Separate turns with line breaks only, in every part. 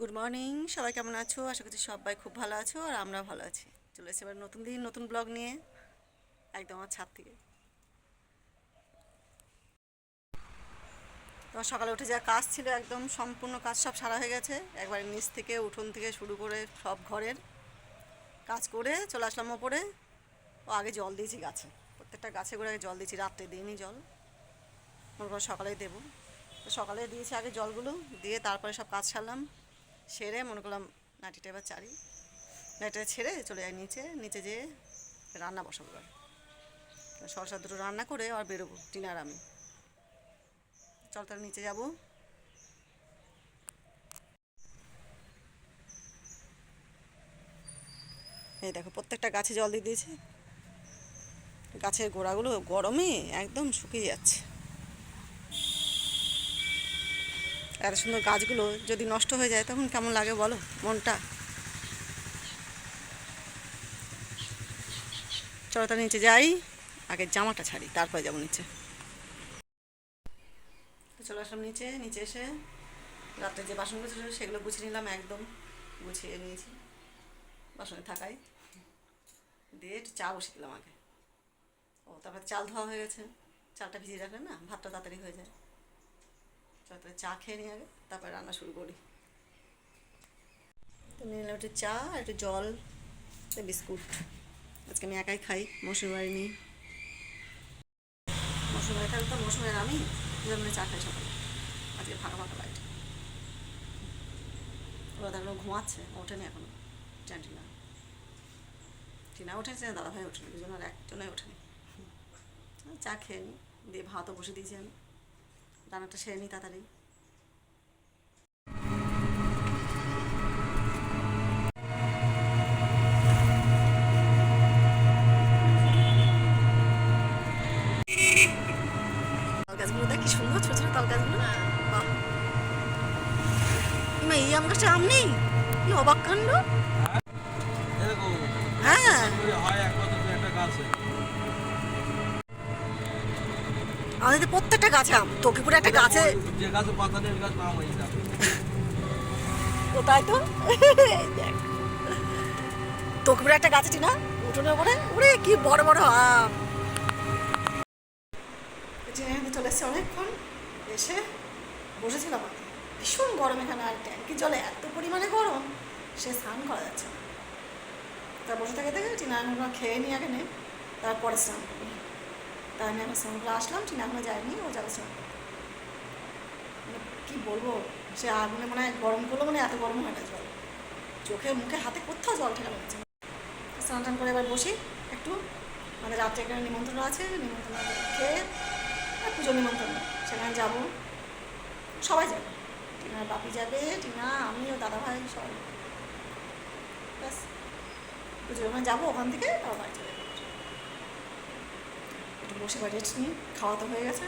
Good morning সবাই কেমন আছো? আশা করছি সবাই খুব ভালো আছো আর আমরা ভালো আছি। চলে এসে এবার নতুন দিন, নতুন ব্লগ নিয়ে, একদম আমার ছাদ থেকে। তোমার সকালে উঠে যা কাজ ছিল একদম, সম্পূর্ণ কাজ সব সারা হয়ে গেছে। একবার নিচ থেকে, উঠোন থেকে শুরু করে সব ঘরের কাজ করে চলে আসলাম ওপরে। ও আগে জল দিয়েছি গাছে, প্রত্যেকটা গাছে করে আগে জল দিয়েছি, রাত্রে দিইনি জল। মনে করো সকালেই দেবো। তো সকালে দিয়েছি আগে জলগুলো, দিয়ে তারপরে সব কাজ সারলাম। সেরে মনে করলাম নাটিটা এবার চারি নাটিটা ছেড়ে চলে যাই নিচে নিচে যেয়ে রান্না বসাবো এবার। সরষা দুটো রান্না করে আর বেরোবো টিনার আমি। চল তাহলে নিচে যাব। এই দেখো, প্রত্যেকটা গাছে জল দিয়ে দিয়েছে। গাছের গোড়াগুলো গরমে একদম শুকিয়ে যাচ্ছে। এত সুন্দর গাছগুলো যদি নষ্ট হয়ে যায়, তখন কেমন লাগে বলো? মনটা? চলো তার নিচে যাই। আগে জামাটা ছাড়ি, তারপরে যাব নিচে। চলে আসলাম নিচে নিচে এসে রাত্রে যে বাসনগুলো ছিল সেগুলো গুছিয়ে নিলাম একদম। গুছিয়ে নিয়েছি, বাসনে থাকাই। দিয়ে চা বসে দিলাম আগে। ও, তারপরে চাল ধোয়া হয়ে গেছে। চালটা ভিজিয়ে রাখলে না, ভাতটা তাড়াতাড়ি হয়ে যায়। তারপরে চা খেয়ে নিই আগে, তারপরে রান্না শুরু করি। তো নিয়ে নিলাম একটু চা একটু জল বিস্কুট। আজকে আমি একাই খাই, মৌসুমি বাড়ি নিই মৌসুমি বাড়ি থাকলে তো মৌসুমের আমি দুজনে চা খাই সকালে আজকে ফাঁকা ফাঁকা ওরা তাহলে ঘুমাচ্ছে, ওঠেনি এখনও। টিনা টিনা উঠেছে, দাদা ভাই ওঠেনি দুজন আর একজনে ওঠেনি চা খেয়ে নিই দিয়ে ভাতও বসে দিয়েছি আমি। রান্নাটা সেরে নিই তাড়াতাড়ি। গাছগুলো দেখ কি সুন্দর ছোট ছোট তাল গাছগুলো বাহ এই আম গাছটা আম নেই? কি অবাক কাণ্ড? হ্যাঁ।
হয়। এক একটা গাছে
আমাদের প্রত্যেকটা গাছে আম। তকিপুরে একটা গাছে
যে গাছে পাতা ওই গাছ নাম যাবে।
কোথায় তো? দেখ। তকিপুরে একটা গাছে না উঠোনের উপরে। ওরে কি বড় বড় আম। চলে এসছে অনেকক্ষণ এসে বসেছিলাম ভীষণ গরম এখানে আর ট্যাঙ্কির জলে এত পরিমাণে গরম সে স্নান করা যাচ্ছে না। তা বসে থেকে থেকে টিনা এখনও খেয়ে নিয়ে আগে নে তারপরে স্নান করব। তাই আমি এখন স্নান আসলাম টিনা এখনও যায়নি, ও যাবে স্নান মানে কী বলব, সে আগুনে মানে গরম করল মানে এত গরম হয় না জল। চোখে মুখে হাতে কোথাও জল ঠেকানো হচ্ছে স্নান টান করে এবার বসি, একটু। আমাদের রাত্রে এখানে নিমন্ত্রণ আছে, নিমন্ত্রণ খেয়ে আর পুজো নিমন্ত্রণ। সেখানে যাব। সবাই যাবে। টিনার বাপি যাবে, টিনা, আমি ও দাদা ভাই সবাই। ব্যাস। পুজো ওখানে যাব ওখান থেকে তারপর বাড়ি যাব। বসে বাড়ি রেস্ট নিই খাওয়া তো হয়ে গেছে।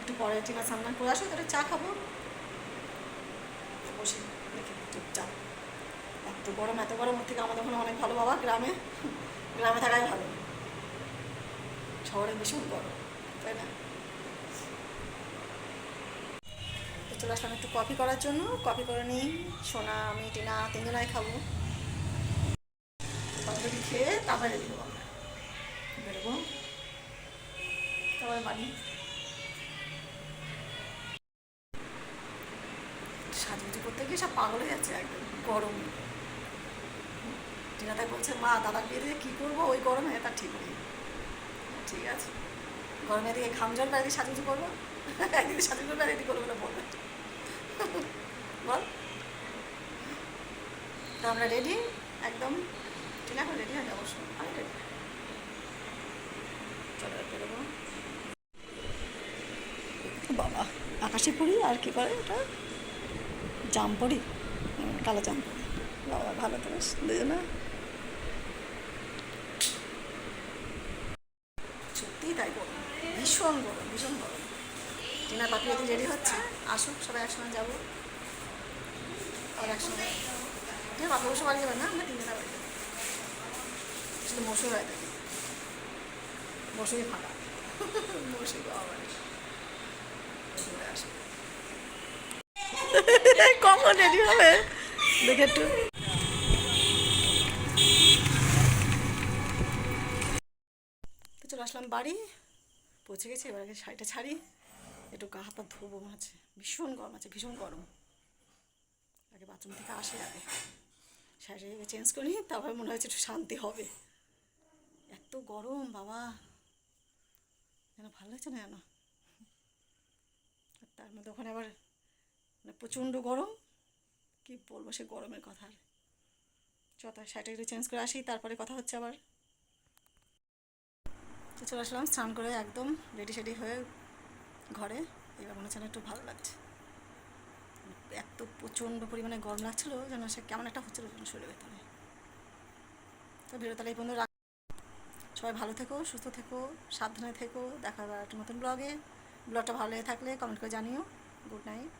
একটু পরে টিনা স্নান করে আসো, তাহলে চা খাব। বসে দেখি, চুপচাপ। এত গরম এত গরম, ওর থেকে আমাদের ওখানে অনেক ভালো বাবা, গ্রামে। গ্রামে থাকাই ভালো। শহরে ভীষণ গরম, তাই না? চলে আসলাম একটু কফি করার জন্য। কফি করে নিই, সোনা, আমি, টিনা তিনজনাই খাব। খেয়ে তারপরে রেডি হব তারপরে বাড়ি। সাজুগুজু করতে গিয়ে সব পাগল হয়ে যাচ্ছে একদম, গরম। টিনা তাই বলছে, মা দাদার বিয়ে দিয়ে কী করব? ওই গরমে তা ঠিক নেই। ঠিক আছে। গরমে দিকে ঘাম জল বেড়াতে সাজুগুজু করব? একদিকে সাজুগুজু বেড়াতে করব না বলবে বল। তো আমরা রেডি একদম। এখন রেডি হয়ে যাব। আমি রেডি চলো বেরোবো বাবা, আকাশে পড়ি আর কি করে ওটা? জাম পড়ি কালো জাম পড়ি বাবা, ভালো তো দুজনে সত্যিই তাই গরম ভীষণ গরম ভীষণ গরম। টিনার পাপি যদি রেডি হচ্ছে, আসুক, সবাই একসঙ্গে যাব। আর একসঙ্গে। টিনার পাপি অবশ্য বাড়ি যাবে না? আমরা তিনজনে বাড়ি যাব। শুধু মশুর হয় থাকে মশুরি ফাঁকা। মশুরি বাবা। বাড়ি চলে কখন রেডি হবে? দেখে একটু। চলে আসলাম বাড়ি। পৌঁছে গেছি, এবার আগে শাড়িটা ছাড়ি। একটু গা হাত পা ধোবো মনে ভীষণ গরম আছে, ভীষণ গরম। আগে বাথরুম থেকে আসে আগে। শাড়িটাকে চেঞ্জ করি, তারপরে মনে হচ্ছে একটু শান্তি হবে। এত গরম, বাবা। যেন ভালো লাগছে না যেন। তার মধ্যে ওখানে আবার মানে প্রচণ্ড গরম। কি বলব সে গরমের কথা আর। চতা শাড়িটা একটু চেঞ্জ করে আসি, তারপরে কথা হচ্ছে আবার। তো চলে আসলাম, স্নান করে একদম রেডি সেডি হয়ে ঘরে। এবার মনে হচ্ছে একটু ভালো লাগছে। এত প্রচণ্ড পরিমাণে গরম লাগছিল যেন সে কেমন একটা হচ্ছিল যেন শরীরের ভেতরে। তো ভিডিও তাহলে এই পর্যন্ত সবাই ভালো থেকো, সুস্থ থেকো, সাবধানে থেকো। দেখা হবে একটা নতুন ব্লগে ব্লগটা ভালো লেগে থাকলে কমেন্ট করে জানিও। Good night.